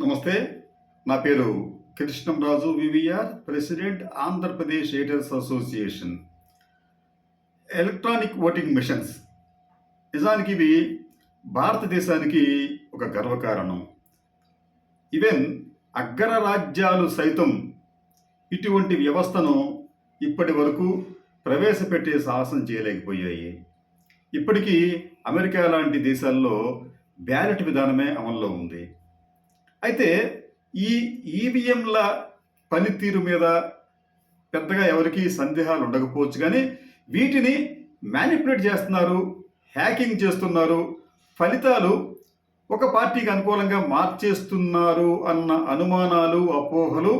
నమస్తే నా పేరు కృష్ణంరాజు వివిఆర్ ప్రెసిడెంట్ ఆంధ్రప్రదేశ్ ఎయిటర్స్ అసోసియేషన్. Electronic voting machines. నిజానికి ఇవి భారతదేశానికి ఒక గర్వకారణం. ఈవెన్ అగ్రరాజ్యాలు సైతం ఇటువంటి వ్యవస్థను ఇప్పటి వరకు ప్రవేశపెట్టే సాహసం చేయలేకపోయాయి. ఇప్పటికీ అమెరికా లాంటి దేశాల్లో బ్యాలెట్ విధానమే అమల్లో ఉంది. అయితే ఈ ఈవీఎంల పనితీరు మీద పెద్దగా ఎవరికి సందేహాలు ఉండకపోవచ్చు. కానీ వీటిని మ్యానిపులేట్ చేస్తున్నారు హ్యాకింగ్ చేస్తున్నారు ఫలితాలు ఒక పార్టీకి అనుకూలంగా మార్చేస్తున్నారు అన్న అనుమానాలు అపోహలు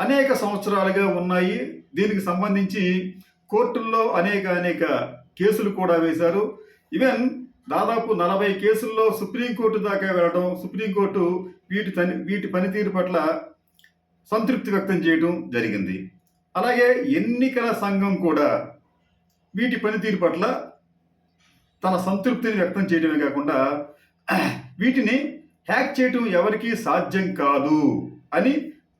అనేక సంవత్సరాలుగా ఉన్నాయి. దీనికి సంబంధించి కోర్టుల్లో అనేక అనేక కేసులు కూడా వేశారు. ఈవెన్ దాదాపు నలభై కేసుల్లో సుప్రీంకోర్టు దాకా వెళ్ళడం సుప్రీంకోర్టు వీటి తని వీటి పనితీరు పట్ల సంతృప్తి వ్యక్తం చేయడం జరిగింది. అలాగే ఎన్నికల సంఘం కూడా వీటి పనితీరు పట్ల తన సంతృప్తిని వ్యక్తం చేయడమే కాకుండా వీటిని హ్యాక్ చేయటం ఎవరికీ సాధ్యం కాదు అని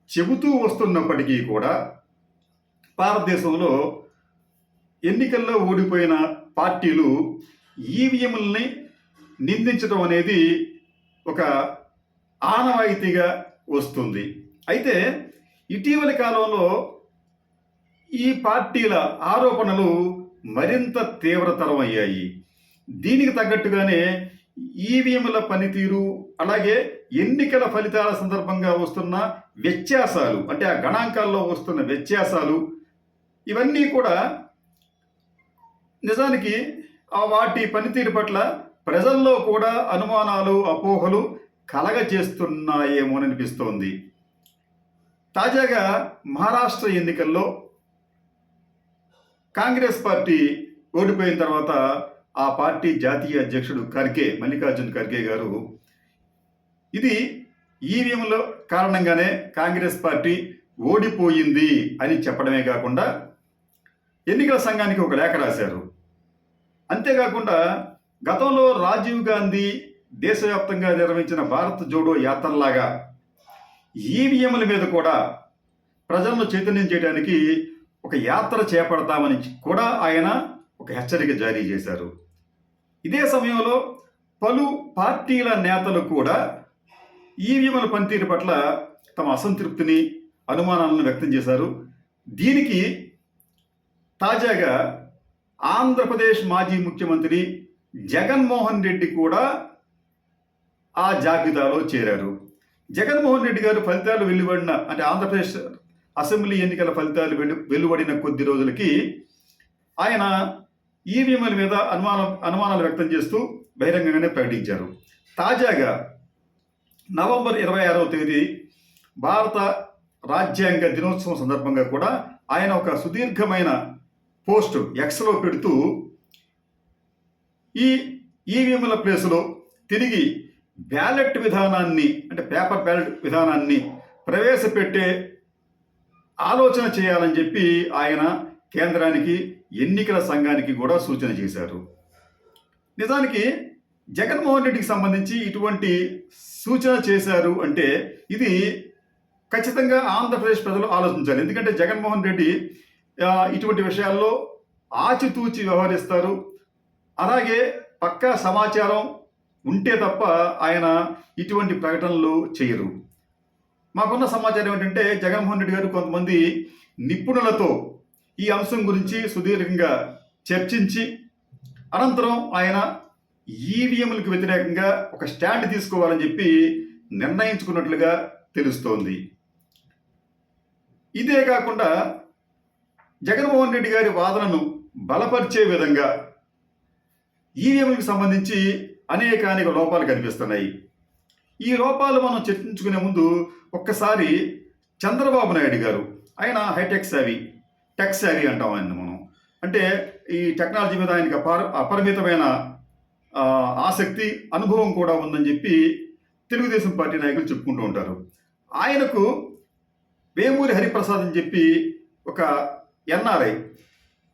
చెబుతూ వస్తున్నప్పటికీ కూడా భారతదేశంలో ఎన్నికల్లో ఓడిపోయిన పార్టీలు ఈవీఎంలని నిందించడం అనేది ఒక ఆనవాయితీగా వస్తుంది. అయితే ఇటీవలి కాలంలో ఈ పార్టీల ఆరోపణలు మరింత తీవ్రతరం అయ్యాయి దీనికి తగ్గట్టుగానే ఈవీఎంల పనితీరు అలాగే ఎన్నికల ఫలితాల సందర్భంగా వస్తున్న వ్యత్యాసాలు అంటే ఆ గణాంకాల్లో వస్తున్న వ్యత్యాసాలు ఇవన్నీ కూడా నిజానికి వాటి పనితీరు పట్ల ప్రజల్లో కూడా అనుమానాలు అపోహలు కలగజేస్తున్నాయేమోననిపిస్తోంది తాజాగా మహారాష్ట్ర ఎన్నికల్లో కాంగ్రెస్ పార్టీ ఓడిపోయిన తర్వాత ఆ పార్టీ జాతీయ అధ్యక్షుడు ఖర్గే మల్లికార్జున్ ఖర్గే గారు ఇది ఈవీఎంల కారణంగానే కాంగ్రెస్ పార్టీ ఓడిపోయింది అని చెప్పడమే కాకుండా ఎన్నికల సంఘానికి ఒక లేఖ రాశారు. అంతేకాకుండా గతంలో రాజీవ్ గాంధీ దేశవ్యాప్తంగా నిర్వహించిన భారత్ జోడో యాత్రలాగా ఈవీఎంల మీద కూడా ప్రజలను చైతన్యం చేయడానికి ఒక యాత్ర చేపడతామని కూడా ఆయన ఒక హెచ్చరిక జారీ చేశారు. ఇదే సమయంలో పలు పార్టీల నేతలు కూడా ఈవీఎంల పనితీరు పట్ల తమ అసంతృప్తిని అనుమానాలను వ్యక్తం చేశారు. దీనికి తాజాగా ఆంధ్రప్రదేశ్ మాజీ ముఖ్యమంత్రి జగన్మోహన్ రెడ్డి కూడా ఆ జాబితాలో చేరారు. జగన్మోహన్ రెడ్డి గారు ఫలితాలు వెలువడిన అంటే ఆంధ్రప్రదేశ్ అసెంబ్లీ ఎన్నికల ఫలితాలు వెలు వెలువడిన కొద్ది రోజులకి ఆయన ఈవీఎంల మీద అనుమానం అనుమానాలు వ్యక్తం చేస్తూ బహిరంగంగానే ప్రకటించారు. తాజాగా నవంబర్ ఇరవై ఆరవ తేదీ భారత రాజ్యాంగ దినోత్సవం సందర్భంగా కూడా ఆయన ఒక సుదీర్ఘమైన పోస్ట్ ఎక్స్లో పెడుతూ ఈ ఈవీఎంల ప్లేస్లో తిరిగి బ్యాలెట్ విధానాన్ని అంటే పేపర్ బ్యాలెట్ విధానాన్ని ప్రవేశపెట్టే ఆలోచన చేయాలని చెప్పి ఆయన కేంద్రానికి ఎన్నికల సంఘానికి కూడా సూచన చేశారు. నిజానికి జగన్మోహన్ రెడ్డికి సంబంధించి ఇటువంటి సూచన చేశారు అంటే ఇది ఖచ్చితంగా ఆంధ్రప్రదేశ్ ప్రజలు ఆలోచించాలి. ఎందుకంటే జగన్మోహన్ రెడ్డి ఇటువంటి విషయాల్లో ఆచితూచి వ్యవహరిస్తారు. అలాగే పక్కా సమాచారం ఉంటే తప్ప ఆయన ఇటువంటి ప్రకటనలు చేయరు. మాకున్న సమాచారం ఏంటంటే జగన్మోహన్ రెడ్డి గారు కొంతమంది నిపుణులతో ఈ అంశం గురించి సుదీర్ఘంగా చర్చించి అనంతరం ఆయన ఈవీఎంలకు వ్యతిరేకంగా ఒక స్టాండ్ తీసుకోవాలని చెప్పి నిర్ణయించుకున్నట్లుగా తెలుస్తోంది. ఇదే కాకుండా జగన్మోహన్ రెడ్డి గారి వాదనను బలపరిచే విధంగా ఈవీఎంలకు సంబంధించి అనేక అనేక లోపాలు కనిపిస్తున్నాయి. ఈ లోపాలు మనం చర్చించుకునే ముందు ఒక్కసారి చంద్రబాబు నాయుడు గారు ఆయన హైటెక్ సావి టెక్ సావి అంటాం ఆయన మనం. అంటే ఈ టెక్నాలజీ మీద ఆయనకి అపార అపరిమితమైన ఆసక్తి అనుభవం కూడా ఉందని చెప్పి తెలుగుదేశం పార్టీ నాయకులు చెప్పుకుంటూ ఉంటారు. ఆయనకు వేమూరి హరిప్రసాద్ అని చెప్పి ఒక ఎన్ఆర్ఐ.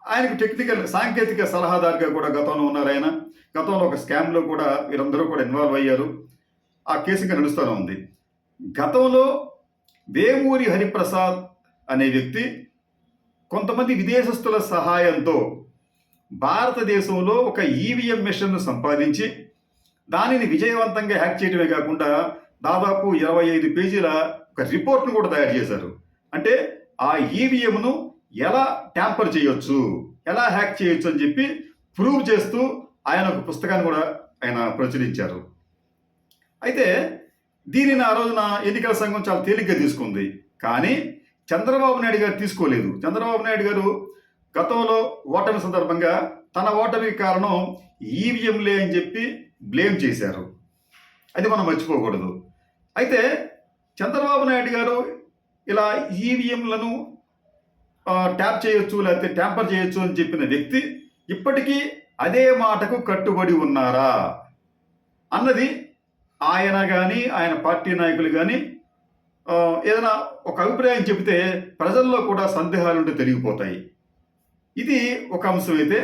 ఆయనకు టెక్నికల్ సాంకేతిక సలహాదారుగా కూడా గతంలో ఉన్నారు ఆయన. గతంలో ఒక స్కామ్లో కూడా వీరందరూ కూడా ఇన్వాల్వ్ అయ్యారు. ఆ కేసు ఇంకా నడుస్తూనే ఉంది. గతంలో వేమూరి హరిప్రసాద్ అనే వ్యక్తి కొంతమంది విదేశస్తుల సహాయంతో భారతదేశంలో ఒక ఈవీఎం మిషన్ను సంపాదించి దానిని విజయవంతంగా హ్యాక్ చేయడమే కాకుండా దాదాపు ఇరవై ఐదు పేజీల ఒక రిపోర్ట్ను కూడా తయారు చేశారు. అంటే ఆ ఈవీఎంను ఎలా ట్యాంపర్ చేయొచ్చు? ఎలా హ్యాక్ చేయొచ్చు అని చెప్పి ప్రూవ్ చేస్తూ ఆయన ఒక పుస్తకాన్ని కూడా ఆయన ప్రచురించారు. అయితే దీనిని ఆ రోజున ఎన్నికల సంఘం చాలా తేలిగ్గా తీసుకుంది. కానీ చంద్రబాబు నాయుడు గారు తీసుకోలేదు. చంద్రబాబు నాయుడు గారు గతంలో ఓటమి సందర్భంగా తన ఓటమికి కారణం ఈవీఎంలే అని చెప్పి బ్లేమ్ చేశారు. అది మనం మర్చిపోకూడదు. అయితే చంద్రబాబు నాయుడు గారు ఇలా ఈవీఎంలను ట్యాప్ చేయొచ్చు లేకపోతే ట్యాంపర్ చేయొచ్చు అని చెప్పిన వ్యక్తి ఇప్పటికీ అదే మాటకు కట్టుబడి ఉన్నారా? అన్నది ఆయన కానీ ఆయన పార్టీ నాయకులు కానీ ఏదైనా ఒక అభిప్రాయం చెబితే ప్రజల్లో కూడా సందేహాలుంటే తెలిగిపోతాయి. ఇది ఒక అంశం అయితే.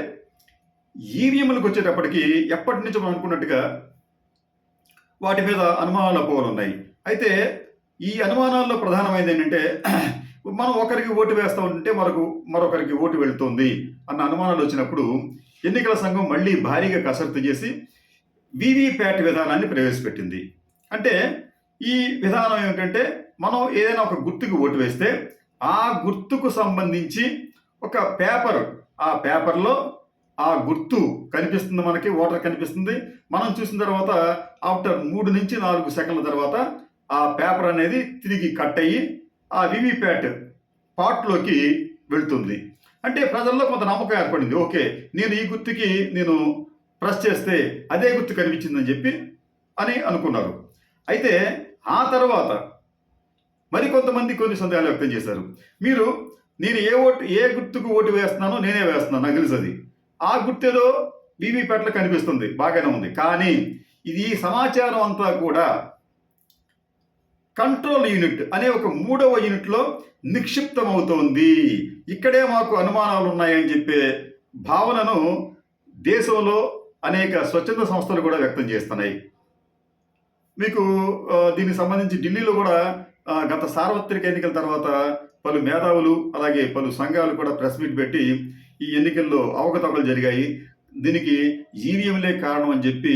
ఈవీఎంలకు వచ్చేటప్పటికి ఎప్పటి నుంచో మనం అనుకున్నట్టుగా వాటి మీద అనుమానాలు అపోహలు ఉన్నాయి అయితే ఈ అనుమానాల్లో ప్రధానమైనది ఏంటంటే మనం ఒకరికి ఓటు వేస్తూ ఉంటే మనకు మరొకరికి ఓటు వెళుతుంది అన్న అనుమానాలు వచ్చినప్పుడు ఎన్నికల సంఘం మళ్ళీ భారీగా కసరత్తు చేసి వీవీప్యాట్ విధానాన్ని ప్రవేశపెట్టింది. అంటే ఈ విధానం ఏమిటంటే మనం ఏదైనా ఒక గుర్తుకు ఓటు వేస్తే ఆ గుర్తుకు సంబంధించి ఒక పేపర్ ఆ పేపర్లో ఆ గుర్తు కనిపిస్తుంది మనకి ఓటర్ కనిపిస్తుంది. మనం చూసిన తర్వాత ఆఫ్టర్ మూడు నుంచి నాలుగు సెకండ్ల తర్వాత ఆ పేపర్ అనేది తిరిగి కట్ అయ్యి ఆ వివిప్యాట్ పార్ట్లోకి వెళ్తుంది. అంటే ప్రజల్లో కొంత నమ్మకం ఏర్పడింది. ఓకే నేను ఈ గుర్తుకి నేను ప్రెస్ చేస్తే అదే గుర్తు కనిపించిందని చెప్పి అని అనుకున్నారు. అయితే ఆ తర్వాత మరికొంతమంది కొన్ని సందేహాలు వ్యక్తం చేశారు. మీరు నేను ఏ ఓటు ఏ గుర్తుకు ఓటు వేస్తున్నానో నేనే వేస్తున్నాను నాకు తెలుసు అది. ఆ గుర్తేదో వీవీప్యాట్లో కనిపిస్తుంది బాగానే ఉంది. కానీ ఇది ఈ సమాచారం అంతా కూడా కంట్రోల్ యూనిట్ అనే ఒక మూడవ యూనిట్లో నిక్షిప్తమవుతోంది. ఇక్కడే మాకు అనుమానాలు ఉన్నాయని చెప్పే భావనను దేశంలో అనేక స్వచ్ఛంద సంస్థలు కూడా వ్యక్తం చేస్తున్నాయి. మీకు దీనికి సంబంధించి ఢిల్లీలో కూడా గత సార్వత్రిక ఎన్నికల తర్వాత పలు మేధావులు అలాగే పలు సంఘాలు కూడా ప్రెస్ మీట్ పెట్టి ఈ ఎన్నికల్లో అవకతవకలు జరిగాయి. దీనికి ఈవీఎంలే కారణం అని చెప్పి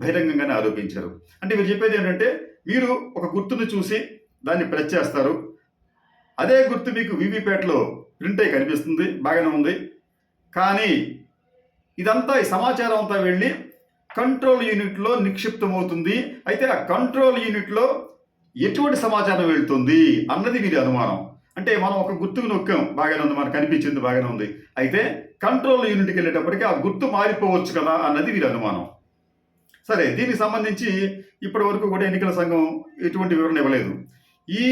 బహిరంగంగానే ఆరోపించారు. అంటే మీరు చెప్పేది ఏంటంటే వీరు ఒక గుర్తును చూసి దాన్ని ప్రెస్ చేస్తారు. అదే గుర్తు మీకు వీవీప్యాట్లో ప్రింట్ అయి కనిపిస్తుంది. బాగానే ఉంది. కానీ ఇదంతా ఈ సమాచారం అంతా వెళ్ళి కంట్రోల్ యూనిట్లో నిక్షిప్తమవుతుంది. అయితే ఆ కంట్రోల్ యూనిట్లో ఎటువంటి సమాచారం వెళ్తుంది అన్నది వీరి అనుమానం. అంటే మనం ఒక గుర్తుకు నొక్కాం. బాగానే ఉంది. మనకు కనిపించింది. బాగానే ఉంది. అయితే కంట్రోల్ యూనిట్కి వెళ్ళేటప్పటికి ఆ గుర్తు మారిపోవచ్చు కదా అన్నది వీరి అనుమానం. సరే దీనికి సంబంధించి ఇప్పటి వరకు కూడా ఎన్నికల సంఘం ఎటువంటి వివరణ ఇవ్వలేదు. ఈ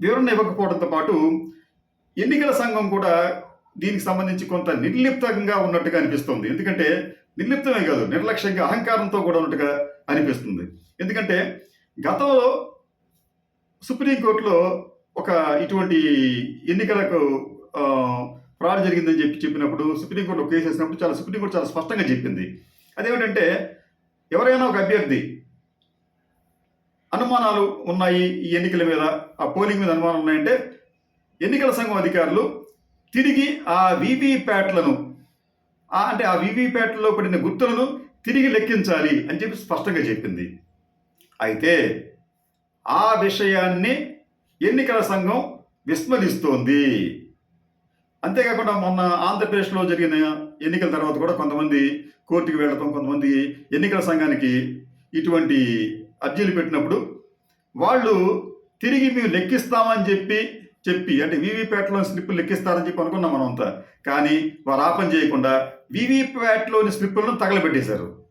వివరణ ఇవ్వకపోవడంతో పాటు ఎన్నికల సంఘం కూడా దీనికి సంబంధించి కొంత నిర్లిప్తంగా ఉన్నట్టుగా అనిపిస్తుంది. ఎందుకంటే నిర్లిప్తమే కాదు నిర్లక్ష్యంగా అహంకారంతో కూడా ఉన్నట్టుగా అనిపిస్తుంది. ఎందుకంటే గతంలో సుప్రీంకోర్టులో ఒక ఇటువంటి ఎన్నికలకు ఫ్రాడ్ జరిగిందని చెప్పి చెప్పినప్పుడు సుప్రీంకోర్టులో కేసు వేసినప్పుడు చాలా సుప్రీంకోర్టు చాలా స్పష్టంగా చెప్పింది. అదేమిటంటే ఎవరైనా ఒక అభ్యర్థి అనుమానాలు ఉన్నాయి ఈ ఎన్నికల మీద ఆ పోలింగ్ మీద అనుమానాలు ఉన్నాయంటే ఎన్నికల సంఘం అధికారులు తిరిగి ఆ వీవీప్యాట్లను అంటే ఆ వీవీప్యాట్లో పడిన గుర్తులను తిరిగి లెక్కించాలి అని చెప్పి స్పష్టంగా చెప్పింది. అయితే ఆ విషయాన్ని ఎన్నికల సంఘం విస్మరిస్తోంది. అంతేకాకుండా మొన్న ఆంధ్రప్రదేశ్లో జరిగిన ఎన్నికల తర్వాత కూడా కొంతమంది కోర్టుకి వెళ్ళటం కొంతమంది ఎన్నికల సంఘానికి ఇటువంటి అర్జీలు పెట్టినప్పుడు వాళ్ళు తిరిగి మేము లెక్కిస్తామని చెప్పి చెప్పి అంటే వీవీప్యాట్లోని స్లిప్పులు లెక్కిస్తారని చెప్పి అనుకున్నాం మనం అంతా కానీ వారు ఆపం చేయకుండా వీవీప్యాట్లోని స్లిప్పులను తగలబెట్టేశారు.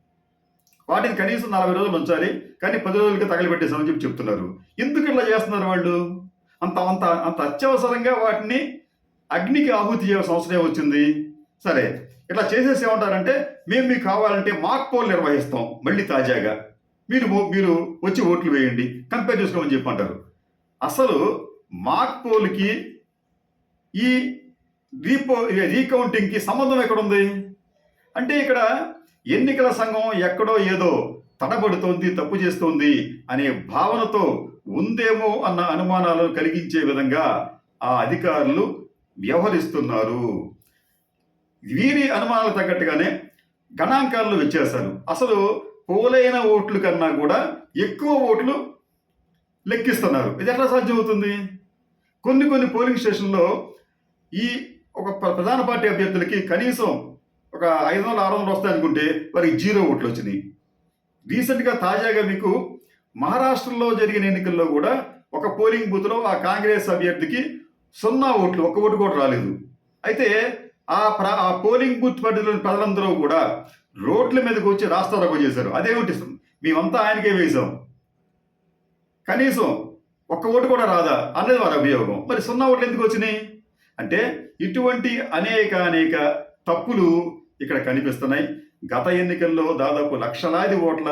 వాటిని కనీసం నలభై రోజులు ఉంచాలి కానీ పది రోజులకి తగలబెట్టేశామని చెప్పి చెప్తున్నారు. ఎందుకు ఇట్లా చేస్తున్నారు వాళ్ళు? అంత అంత అంత అత్యవసరంగా వాటిని అగ్నికి ఆహుతి చేయాల్సిన అవసరం వచ్చింది సరే ఇట్లా చేసేసి ఏమంటారంటే మేము మీకు కావాలంటే మాక్ పోల్ నిర్వహిస్తాం మళ్ళీ తాజాగా. మీరు మీరు వచ్చి ఓట్లు వేయండి కంపేర్ చేసుకోమని చెప్పి అంటారు అసలు మాక్ పోల్కి ఈ రీపో రీకౌంటింగ్కి సంబంధం ఎక్కడుంది? అంటే ఇక్కడ ఎన్నికల సంఘం ఎక్కడో ఏదో తడబడుతోంది తప్పు చేస్తోంది అనే భావనతో ఉందేమో అన్న అనుమానాలను కలిగించే విధంగా ఆ అధికారులు వ్యవహరిస్తున్నారు. వీరి అనుమానాలు తగ్గట్టుగానే గణాంకాలను వచ్చేశారు అసలు పోలైన ఓట్లు కన్నా కూడా ఎక్కువ ఓట్లు లెక్కిస్తున్నారు. ఇది ఎట్లా సాధ్యమవుతుంది? కొన్ని కొన్ని పోలింగ్ స్టేషన్లో ఈ ఒక ప్ర- ప్రధాన పార్టీ అభ్యర్థులకి కనీసం ఒక ఐదు వందలు ఆరు వందలు వస్తాయి అనుకుంటే వారికి జీరో ఓట్లు వచ్చినాయి. రీసెంట్గా తాజాగా మీకు మహారాష్ట్రలో జరిగిన ఎన్నికల్లో కూడా ఒక పోలింగ్ బూత్లో ఆ కాంగ్రెస్ అభ్యర్థికి సున్నా ఓట్లు ఒక్క ఓటు కూడా రాలేదు. అయితే ఆ ప్ర ఆ పోలింగ్ బూత్ పరిధిలోని ప్రజలందరూ కూడా రోడ్ల మీదకి వచ్చి రాస్తారోకో చేశారు. అదేమిటి మేమంతా ఆయనకే వేసాం కనీసం ఒక్క ఓటు కూడా రాదా అన్నది వారి అభియోగం. మరి సున్నా ఓట్లు ఎందుకు వచ్చినాయి? అంటే ఇటువంటి అనేక అనేక తప్పులు ఇక్కడ కనిపిస్తున్నాయి. గత ఎన్నికల్లో దాదాపు లక్షలాది ఓట్ల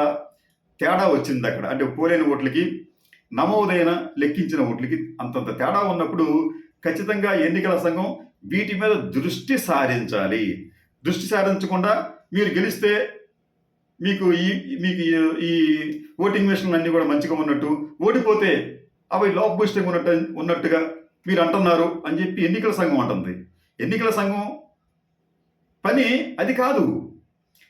తేడా వచ్చింది అక్కడ. అంటే పోలేని ఓట్లకి నమోదైన లెక్కించిన ఓట్లకి అంతంత తేడా ఉన్నప్పుడు ఖచ్చితంగా ఎన్నికల సంఘం వీటి మీద దృష్టి సారించాలి. దృష్టి సారించకుండా మీరు గెలిస్తే మీకు ఈ మీకు ఈ- ఓటింగ్ మిషన్లు అన్నీ కూడా మంచిగా ఉన్నట్టు ఓడిపోతే అవి లోపభూయిష్టంగా ఉన్నట్టు ఉన్నట్టుగా మీరు అంటున్నారు అని చెప్పి ఎన్నికల సంఘం అంటుంది. ఎన్నికల సంఘం పని అది కాదు.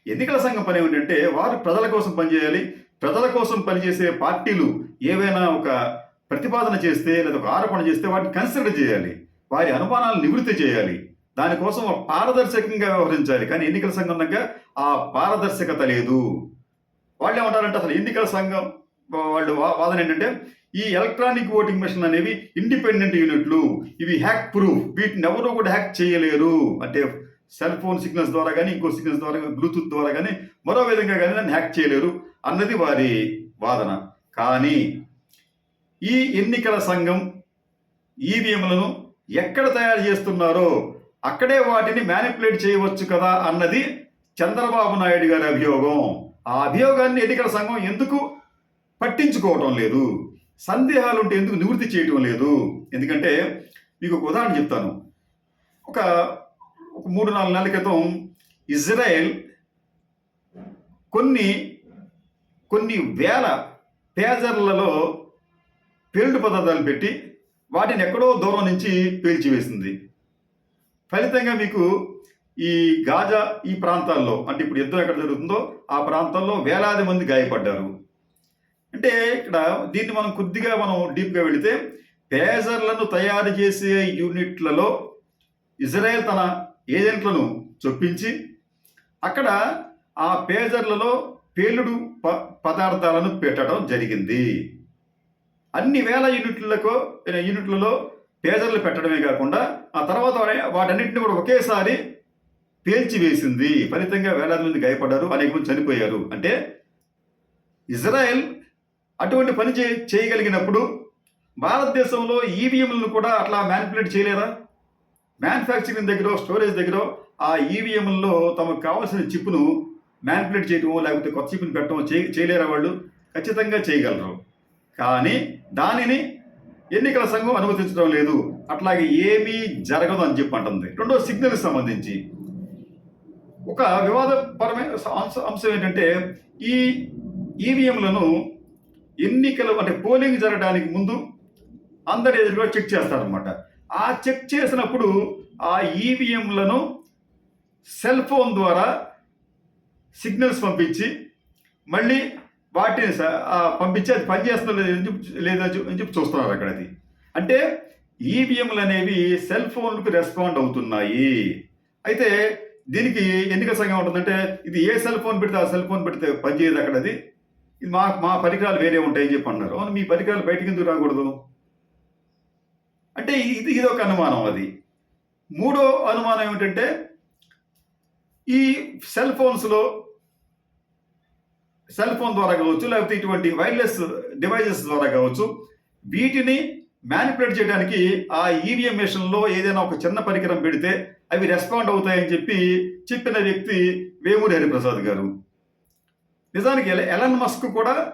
ఎన్నికల సంఘం పని ఏమిటంటే వారు ప్రజల కోసం పనిచేయాలి. ప్రజల కోసం పనిచేసే పార్టీలు ఏవైనా ఒక ప్రతిపాదన చేస్తే లేదా ఒక ఆరోపణ చేస్తే వాటిని కన్సిడర్ చేయాలి. వారి అనుమానాలు నివృత్తి చేయాలి. దానికోసం పారదర్శకంగా వ్యవహరించాలి. కానీ ఎన్నికల సంఘం దగ్గర ఆ పారదర్శకత లేదు. వాళ్ళు ఏమంటారంటే అసలు ఎన్నికల సంఘం వాళ్ళు వాదన ఏంటంటే ఈ ఎలక్ట్రానిక్ ఓటింగ్ మిషన్ అనేవి ఇండిపెండెంట్ యూనిట్లు. ఇవి హ్యాక్ ప్రూఫ్. వీటిని ఎవరూ కూడా హ్యాక్ చేయలేరు. అంటే సెల్ ఫోన్ సిగ్నల్స్ ద్వారా కానీ ఇంకో సిగ్నల్స్ ద్వారా బ్లూటూత్ ద్వారా కానీ మరో విధంగా కానీ దాన్ని హ్యాక్ చేయలేరు అన్నది వారి వాదన. కానీ ఈ ఎన్నికల సంఘం ఈవీఎంలను ఎక్కడ తయారు చేస్తున్నారో అక్కడే వాటిని మ్యానిపులేట్ చేయవచ్చు కదా అన్నది చంద్రబాబు నాయుడు గారి అభియోగం. ఆ అభియోగాన్ని ఎన్నికల సంఘం ఎందుకు పట్టించుకోవటం లేదు? సందేహాలు ఉంటే ఎందుకు నివృత్తి చేయటం లేదు? ఎందుకంటే మీకు ఒక ఉదాహరణ చెప్తాను. ఒక ఒక మూడు నాలుగు నెలల క్రితం ఇజ్రాయెల్ కొన్ని కొన్ని వేల పేజర్లలో పేలుడు పదార్థాలు పెట్టి వాటిని ఎక్కడో దూరం నుంచి పేల్చివేసింది. ఫలితంగా మీకు ఈ గాజా ఈ ప్రాంతాల్లో అంటే ఇప్పుడు యుద్ధం ఎక్కడ జరుగుతుందో ఆ ప్రాంతాల్లో వేలాది మంది గాయపడ్డారు. అంటే ఇక్కడ దీన్ని మనం కొద్దిగా మనం డీప్గా వెళితే పేజర్లను తయారు చేసే యూనిట్లలో ఇజ్రాయెల్ తన ఏజెంట్లను చొప్పించి అక్కడ ఆ పేజర్లలో పేలుడు ప పదార్థాలను పెట్టడం జరిగింది. అన్ని వేల యూనిట్లకు యూనిట్లలో పేజర్లు పెట్టడమే కాకుండా ఆ తర్వాత వాటన్నింటిని కూడా ఒకేసారి పేల్చివేసింది ఫలితంగా వేలాది మంది గాయపడ్డారు అనేక మంది చనిపోయారు. అంటే ఇజ్రాయెల్ అటువంటి పని చే చేయగలిగినప్పుడు భారతదేశంలో ఈవీఎంలను కూడా అట్లా మ్యానిపులేట్ చేయలేరా మ్యానుఫ్యాక్చరింగ్ దగ్గర స్టోరేజ్ దగ్గర ఆ ఈవీఎంలలో తమకు కావాల్సిన చిప్ను మ్యానిపులేట్ చేయటమో లేకపోతే కొత్త చిప్పును పెట్టడం చేయలేరా వాళ్ళు? ఖచ్చితంగా చేయగలరు. కానీ దానిని ఎన్నికల సంఘం అనుమతించడం లేదు. అట్లాగే ఏమీ జరగదు అని చెప్పి అంటుంది. రెండో సిగ్నల్ సంబంధించి ఒక వివాదపరమైన అంశ- అంశం ఏంటంటే ఈ ఈవీఎంలను ఎన్నికలు అంటే పోలింగ్ జరగడానికి ముందు అందరి ఎదురుగా చెక్ చేస్తారనమాట ఆ చెక్ చేసినప్పుడు ఆ ఈవీఎంలను సెల్ ఫోన్ ద్వారా సిగ్నల్స్ పంపించి మళ్ళీ వాటిని స- పంపించి అది పనిచేస్తుందో లేదో అని చెప్పి లేదా అని చెప్పి చూస్తున్నారు అక్కడ అది అంటే ఈవీఎంలు అనేవి సెల్ ఫోన్లకు రెస్పాండ్ అవుతున్నాయి. అయితే దీనికి ఎన్నికల సంఘం ఉంటుందంటే ఇది ఏ సెల్ ఫోన్ పెడితే ఆ సెల్ ఫోన్ పెడితే పనిచేయదు అక్కడ అది ఇది మా మా పరికరాలు వేరే ఉంటాయని చెప్పి అన్నారు. అవును మీ పరికరాలు బయటికి ఎందుకు రాకూడదు? అంటే ఇది ఇది ఒక అనుమానం అది. మూడో అనుమానం ఏమిటంటే ఈ సెల్ ఫోన్స్లో సెల్ ఫోన్ ద్వారా కావచ్చు లేకపోతే ఇటువంటి వైర్లెస్ డివైజెస్ ద్వారా కావచ్చు వీటిని మ్యానిపులేట్ చేయడానికి ఆ ఈవీఎం మిషన్లో ఏదైనా ఒక చిన్న పరికరం పెడితే అవి రెస్పాండ్ అవుతాయని చెప్పి చెప్పిన వ్యక్తి వేమూరి హరిప్రసాద్ గారు. నిజానికి ఎల- ఎలన్ మస్క్ కూడా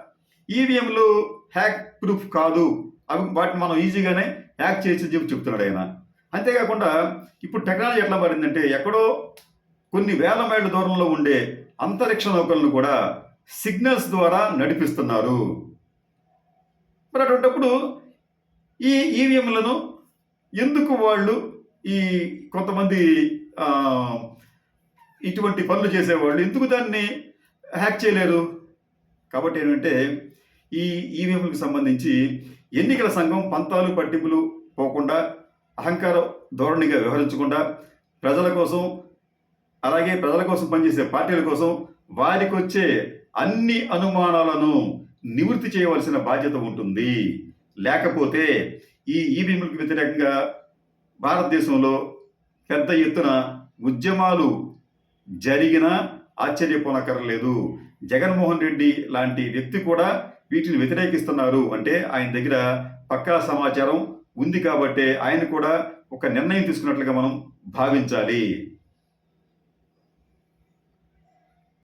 ఈవీఎంలు హ్యాక్ ప్రూఫ్ కాదు. అవి వాటిని మనం ఈజీగానే హ్యాక్ చేసి చెప్పి చెప్తున్నాడు ఆయన. అంతేకాకుండా ఇప్పుడు టెక్నాలజీ ఎట్లా మారిందంటే ఎక్కడో కొన్ని వేల మైళ్ళ దూరంలో ఉండే అంతరిక్ష నౌకలను కూడా సిగ్నల్స్ ద్వారా నడిపిస్తున్నారు. మరి అటువంటిప్పుడు ఈ ఈవీఎంలను ఎందుకు వాళ్ళు ఈ కొంతమంది ఇటువంటి పనులు చేసేవాళ్ళు ఎందుకు దాన్ని హ్యాక్ చేయలేరు? కాబట్టి ఏంటంటే ఈ ఈవీఎంలకు సంబంధించి ఎన్నికల సంఘం పంతాలు పట్టింపులు పోకుండా అహంకార ధోరణిగా వ్యవహరించకుండా ప్రజల కోసం అలాగే ప్రజల కోసం పనిచేసే పార్టీల కోసం వారికి వచ్చే అన్ని అనుమానాలను నివృత్తి చేయవలసిన బాధ్యత ఉంటుంది. లేకపోతే ఈ ఈవీఎంలకు వ్యతిరేకంగా భారతదేశంలో పెద్ద ఎత్తున ఉద్యమాలు జరిగినా ఆశ్చర్యపోనక్కర్లేదు. జగన్మోహన్ రెడ్డి లాంటి వ్యక్తి కూడా వీటిని వ్యతిరేకిస్తున్నారు. అంటే ఆయన దగ్గర పక్కా సమాచారం ఉంది కాబట్టే ఆయన కూడా ఒక నిర్ణయం తీసుకున్నట్లుగా మనం భావించాలి.